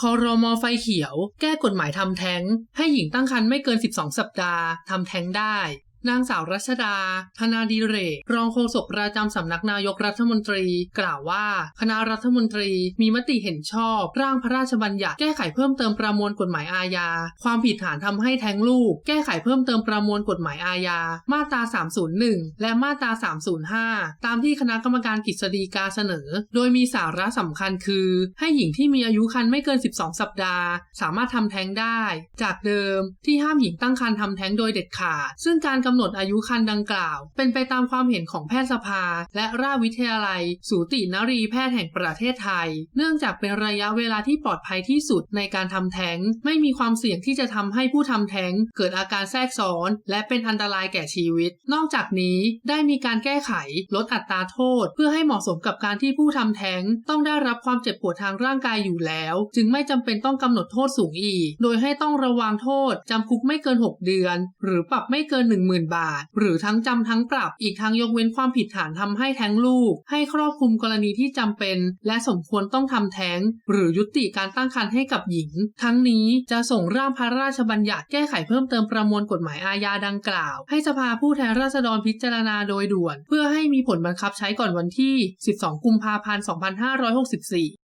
คอรมอไฟเขียว แก้กฎหมายทำแท้ง ให้หญิงตั้งครรภ์ไม่เกิน 12 สัปดาห์ทำแท้งได้ นางสาวรัชดา ธนาดีเรก รองโฆษกประจำสำนักนายกรัฐมนตรี กล่าวว่า คณะรัฐมนตรีมีมติเห็นชอบ ร่างพระราชบัญญัติแก้ไขเพิ่มเติมประมวลกฎหมายอาญา ความผิดฐานทำให้แท้งลูก แก้ไขเพิ่มเติมประมวลกฎหมายอาญา มาตรา 301 และมาตรา 305 ตามที่คณะกรรมการกฤษฎีกาเสนอ โดยมีสาระสำคัญคือ ให้หญิงที่มีอายุครรภ์ไม่เกิน 12 สัปดาห์ สามารถทำแท้งได้ จากเดิมที่ห้ามหญิงตั้งครรภ์ทำแท้งโดยเด็ดขาด ซึ่งการกำหนดอายุครรภ์ดังกล่าว เป็นไปตามความเห็นของแพทยสภา และราชวิทยาลัย สูตินรีแพทย์แห่งประเทศไทย เนื่องจากเป็นระยะเวลาที่ปลอดภัยที่สุดในการทำแท้ง ไม่มีความเสี่ยงที่จะทำให้ผู้ทำแท้งเกิดอาการแทรกซ้อน และเป็นอันตรายแก่ชีวิต นอกจากนี้ได้มีการแก้ไขลดอัตราโทษ เพื่อให้เหมาะสมกับการที่ผู้ทำแท้งต้องได้รับความเจ็บปวดทางร่างกายอยู่แล้ว จึงไม่จำเป็นต้องกำหนดโทษสูงอีก โดยให้ต้องระวังโทษจำคุกไม่เกิน 6 เดือน หรือปรับไม่เกิน10,000 บาท หรือทั้งจำทั้งปรับ อีกทั้งยกเว้นความผิดฐานทำให้แท้งลูก ให้ครอบคลุมกรณีที่จำเป็น และสมควรต้องทำแท้ง หรือยุติการตั้งครรภ์ให้กับหญิง ทั้งนี้จะส่งร่างพระราชบัญญัติแก้ไขเพิ่มเติมประมวลกฎหมายอาญาดังกล่าว ให้สภาผู้แทนราษฎรพิจารณาโดยด่วน เพื่อให้มีผลบังคับใช้ก่อนวันที่ 12 กุมภาพันธ์ 2564